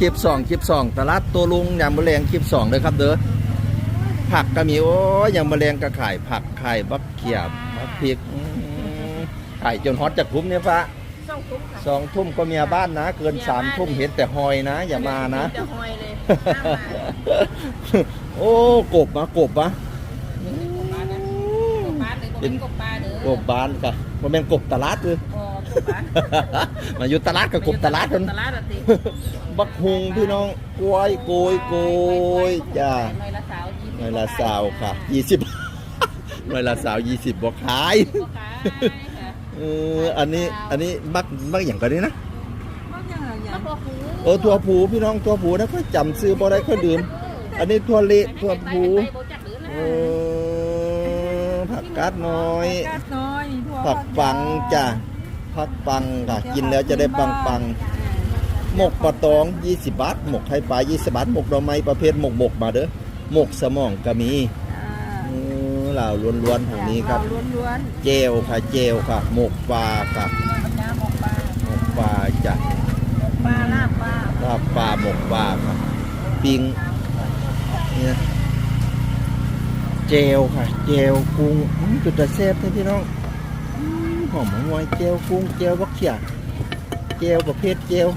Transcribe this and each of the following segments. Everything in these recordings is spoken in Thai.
คลิปสองคลิปสองตลาดตัวลุงยามมะแรงคลิปสองเด้อครับเด้อผักก็มีโอ้ยยามมะแรงก็ขายผักขายบักเขียบบักพริกอืมขายจนฮอตจากทุ่มเนี่ยฟ้าส่งคุ้มค่ะสองทุ่มก็เมียบ้านนะ เกินสามทุ่มเห็นแต่หอยนะ อย่ามานะจะหอยเลยโอ้กบมากบมะปลาเลยเป็นกบปลาเด้อกบบ้านกะ มันเป็นกบตลาดเลยอ๋อกบปลามาอยู่ตลาดกับกบตลาดกันตลาดอะติบักฮุงพี่น้องกล้วยโกยโกยจ้าหน่อยละสาวยี่สิบหน่วยละสาวค่ะยี่สิบหน่วยละสาวยี่สิบบอกขายบ่ขายค่ะเอออันนี้อันนี้บักบักอย่างกันนี้นะมะพร้าวหูเออถั่วผูพี่น้องถั่วผูนะก็จำซื้อบ่ได้ก็ดื่มอันนี้ถั่วเละถั่วผูไปบ่จักหรือเอนะอผั กกาดน้อยกาดน้อยทั่วผักปังจ้ะผักปังค่ะกินแล้วจะได้ปังปังหมกปลาตอง 20 บาท หมกไข่ปลา 20 บาท หมกดอกไม้ประเภทหมกบกมาเด้อ หมกสมองก็มีอ่าเออเหล่าล้วนๆทางนี้ครับล้วนเจลค่ะเจลค่ะ หมกปลาค่ะๆน้ำออกปลาหมกปลาจ้ะปลาลาบปลาลาบปลาหมกปลาค่ะ ปิ้งเนี่ย เจลค่ะ เจลกุ้งจุดตะเซฟเลยพี่น้องอืมหอมหวยเจลกุ้งเจลบักเขียเจลประเภทเจล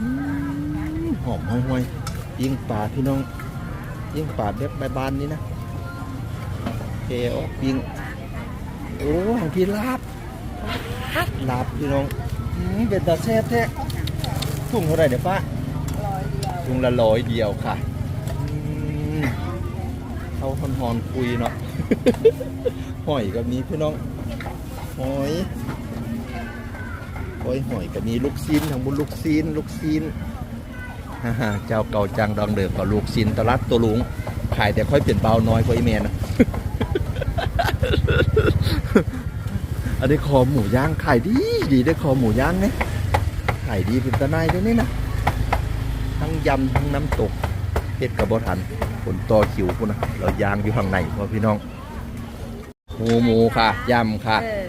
อืมหอมหวยปิ้งปลาพี่น้องปิ้งปลาแบบใบบานนี่นะเจลปิ้งโอ้ของพี่ลาบลาบพี่น้องเป็นตาแซ่บแท้ถุงเท่าไหร่เดี๋ยวป้าถุงละร้อยเดียวค่ะ เขาฮอนฮอนคุยเนาะหอยก็มีพี่น้องหอยหอยหอยก็มีลูกซีนทางบุญลูกซีนลูกซีนฮ่าฮ่าเจ้าเก่าจังดองเดิมกับลูกซีนตลาดตัวลุงขายแต่ค่อยเปลี่ยนเบาน้อยกว่าอีเมนนะอันนี้คอหมูย่างขายดีดีได้คอหมูย่างเนี่ยขายดีเป็นตะไนด้วยนี่นะทั้งยำทั้งน้ำตกเฮ็ดกับบทัน ผลต่อคิวพุ่นนะเรายางอยู่ข้างในพ่อพี่น้องหมูหมูค่ะยำค่ะเออ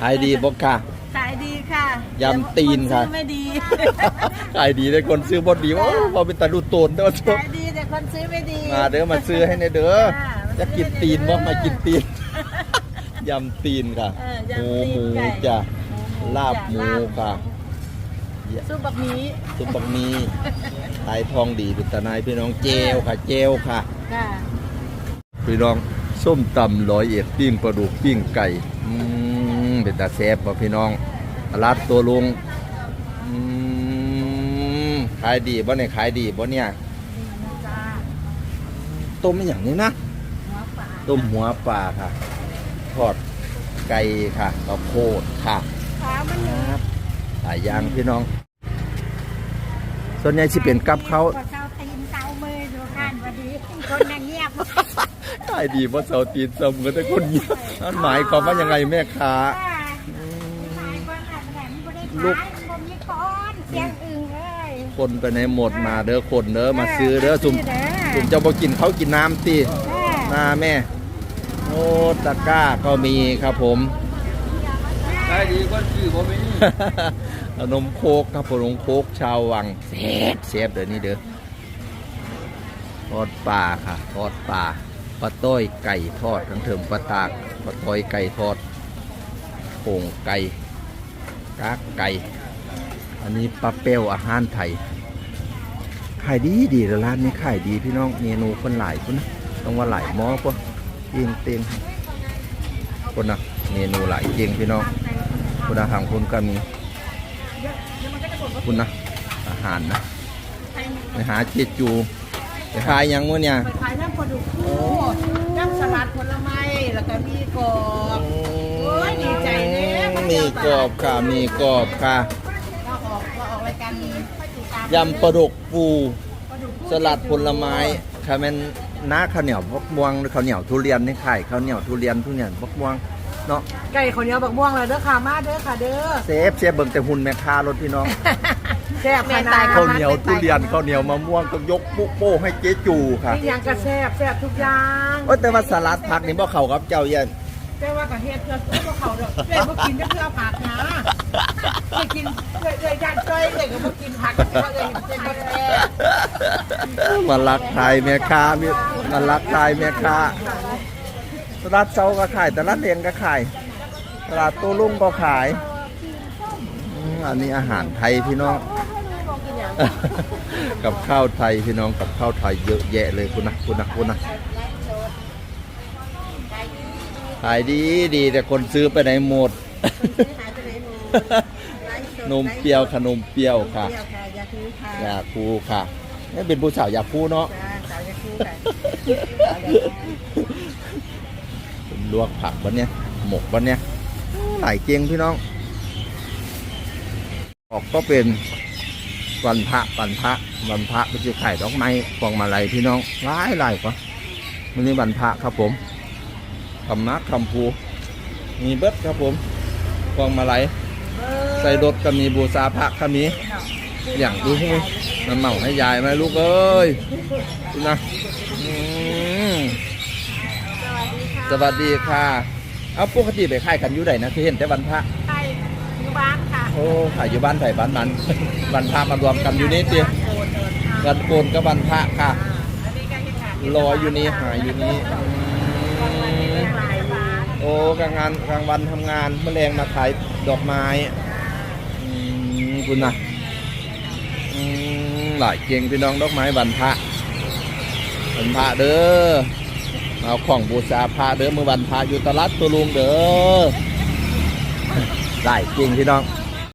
ขายดีบ่ค่ะ ขายดีค่ะยำตีนค่ะ แต่นซื้อไม่ดีขายดีได้คนซื้อบ่ดีโอ้พอเป็นตาดูโตนเด้อขายดีแต่คนซื้อไม่ดี มาเด้อมาซื้อให้ในเด้อค่ะจะกินตีนบ่มากินตีนยำตีนค่ะเออหมูยำตีนหมูไก่ จ้ะหมูลาบหมูจ้ะลาบค่ะ ซุปบักหมี่ซุปบักหมีขายทองดีเป็นตาในายพี่น้องเจลค่ะ เจลค่ะค่ะพี่น้องส้มตำร้อยเอ็ดปิ้งปลาดุกปิ้งไก่อืมเป็นตาแซ่บป่ะพี่น้องรัดตัวลุงอืมขายดีบ่เนี่ยขายดีบ่เนี่ยจ้าต้มอหย่างนี้นะหัวปลาต้มหัวปลาค่ะ ทอดไก่ค่ะข้าวโพดค่ะขามันครับ หลายอย่างพี่น้อง ส่วนใหญ่สิเป็นกับเขาวเจ้าตีนเจ้ามือดูข้านพอดีคนน่ะเงียบขายดีเพราะเสาตีนสมกันแต่คนเยอะนั่นหมายความว่ายังไงแม่ค้าลูลูกกผมมีก้อนเสียงอึ่งเอ้ยคนไปในหมดมาเด้อคนเด้อมาซื้อเด้อมาสุ่มซื้อเด้อสุ่มจะบ่กินเขาวกินน้ำตีแม่หน้าแม่โอ้ตะกร้าก็มีครับผมขายดีกว่าชื่อผมมี ขนมโคกครับขนมโคกชาววังเซฟเซฟเดี๋ยวนี้เด้อทอดปลาค่ะทอดปลาปลาต้อยไก่ทอดทั้งเถิมปลาตากปลาต้อยไก่ทอดโป่งไก่กากไก่ อันนี้ปลาเป้วอาหารไทยขายดีดีแล้วร้านนี้ขายดีพี่น้องเมนูคนหลายคนนะต้องว่าหลายหม้อพวกเตียงเตียงคนนะเมนูหลายเตียงพี่น้องคุณอาหารคุณก็มี คุณนะอาหารนะไปหาเจจูไปขายหยังมื้อเนี่ยไปขายน้ำปลาดุกคู่น้ำสลัดผลไม้แล้วก็มีกรอบโอ้ยดีใจเลยมีกรอบค่ะมีกรอบค่ะเราออกเราออกรายการนี้ค่อยติดตามยำปลาดุกปูปลาดุกสลัดผลไม้ค่ะแม่นน้าข้าวเหนียวบักม่วงหรือข้าวเหนียวทุเรียนนี่ขายข้าวเหนียวทุเรียนทุเรียนบักม่วง เนาะไก่ข้าวเหนียวบักม่วงเลยเด้อค่ะมาเด้อค่ะเด้อเซฟเซฟเบิ่งแต่หุ่นแม่ค้ารถพี่น้องแซ่บขนาดข้าวเหนียวทุเรียนข้าวเหนียวมะม่วงก็ยกปุ๊โป้ให้เจ๊จูค่ะนี่ยังกระแซ่บแซ่บทุกอย่างโอ้แต่ว่าสลัดผักนี่บ่เข้ากับเจ้าเย็นแต่ว่ากับเฮ็ดเพื่อซื้อพวกเขาเด้อเอ้ยบ่กินจะเพื่อผักนะเอ้ยกินเอ้ยเอ้ยย่านจ้อยเอ้ยก็บ่กินผักเพราะเอ้ยเป็นบ่แซ่บมาลักทายแม่ค้ามีมาลักทายแม่ค้า ตลาดเช้าก็ขาย ตลาดเลียงก็ขาย ตลาดโต้รุ่งก็ขายอืมอันนี้อาหารไทยพี่น้อง กับข้าวไทยพี่น้องกับข้าวไทยเยอะแยะเลยคุณนะคุณนะคุณนะขายดีดีแต่คนซื้อไปไหนหมด นมเปรี้ยวขนมเปรี้ยวค่ะ ยาคูค่ะยาคูค่ะนี่เป็นผู้สาวยาคูเนาะ สาวยาคูค่ะ ลวกผักวันเนี้ยหมกวันเนี้ยหลายเกียงพี่น้อง ออกก็เป็นวันพระวันพระวันพระไปจะไข่ดอกไม้ฟองมาลัยพี่น้องหลายหลายกว่าวันนี้วันพระครับผมคำนักคำภูมีเบิดครับผมฟองมาลัยใส่รถก็มีบูชาพระก็มีอย่างดูให้มันเหมาให้ยายไหมลูกเอ้ยนะอื สวัสดีค่ะ เอาปกติไปขายกันอยู่ไหนนะคือเห็นแต่วันพระไทยอยู่บ้านค่ะโอ้ขายอยู่บ้านไผ่บ้านมัน วันพระมารวมกันอยู่นี่เตียโอนเดินทางวันโกนกับวันพระค่ะอันนี้ก็เฮ็ดงานรออยู่นี่หายอยู่นี่อืมหลายบ้านโอ้กลางงานกลางวันทำงานแมลงมาขายดอกไม้อืมคุณนะอืมหลายเก่งพี่น้องดอกไม้วันพระวันพระเด้อ เอาของบูชาพระเด้อเมื่อวันพระอยู่ตลาดตัวลุงเด้อหลายเก่งพี่น้อง